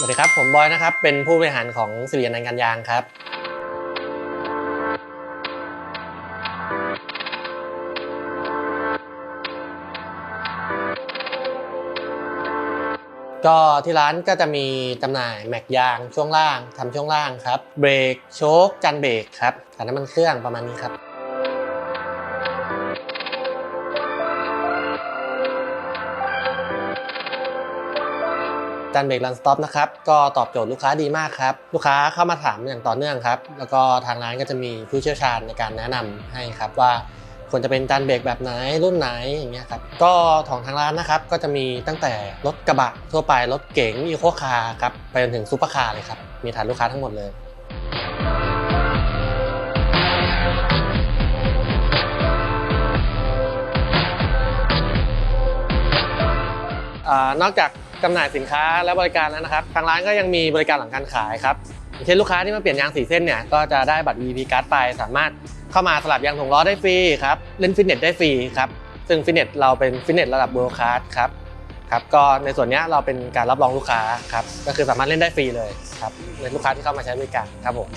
สวัสดีครับ ผมบอยนะครับ เป็นผู้บริหารของสิริอนันการยางครับ ก็ที่ร้านก็จะมีจำหน่ายแม็กยางช่วงล่างทำช่วงล่างครับ เบรกโชคจันเบรกครับฐานน้ำมันเครื่องประมาณนี้ครับ จานเบรกรันสต็อปนะครับก็ตอบโจทย์ลูกค้าดีมากครับ ลูกค้าเข้ามาถามอย่างต่อเนื่องครับ แล้วก็ทางร้านก็จะมีผู้เชี่ยวชาญในการแนะนำให้ครับว่าควรจะเป็นจานเบรกแบบไหนรุ่นไหนอย่างเงี้ยครับก็ของทางร้านนะครับก็จะมีตั้งแต่รถกระบะทั่วไปรถเก๋งอีโคคาร์ครับไปจนถึงซูเปอร์คาร์เลยครับมีฐานลูกค้าทั้งหมดเลยอนอกจาก จำหน่ายสินค้าและบริการแล้วนะครับ ทางร้านก็ยังมีบริการหลังการขายครับอย่างเช่นลูกค้าที่มาเปลี่ยนยางสีเส้นเนี่ยก็จะได้บัตร VP Card ไปสามารถเข้ามาสลับยางถุงล้อได้ฟรีครับเล่นฟิตเนสได้ฟรีครับซึ่งฟิตเนสเราเป็นฟิตเนสระดับ World Class ครับครับก็ในส่วนเนี้ยเราเป็นการรับรองลูกค้าครับก็คือสามารถเล่นได้ฟรีเลยครับในลูกค้าที่เข้ามาใช้บริการครับผม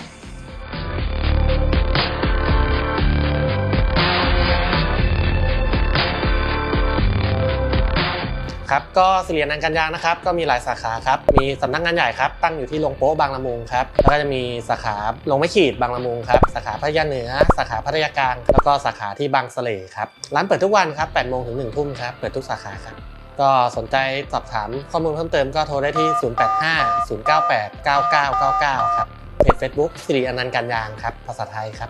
ครับก็สิริอนันการยางนะครับก็มีหลายสาขาครับมีสำนักงานใหญ่ครับตั้งอยู่ที่โรงโป๊ะบางละมุงครับแล้วก็จะมีสาขาลงไม่ขีดบางละมุงครับสาขาพัทยาเหนือ สาขาพัทยากลาง แล้วก็สาขาที่บางสะเลครับร้านเปิดทุกวันครับ8โมงถึง1ทุ่มครับเปิดทุกสาขาครับก็สนใจสอบถามข้อมูลเพิ่มเติมก็โทรได้ที่ 085 098 9999 ครับเพจ Facebook สิริอนันต์การยางครับภาษาไทยครับ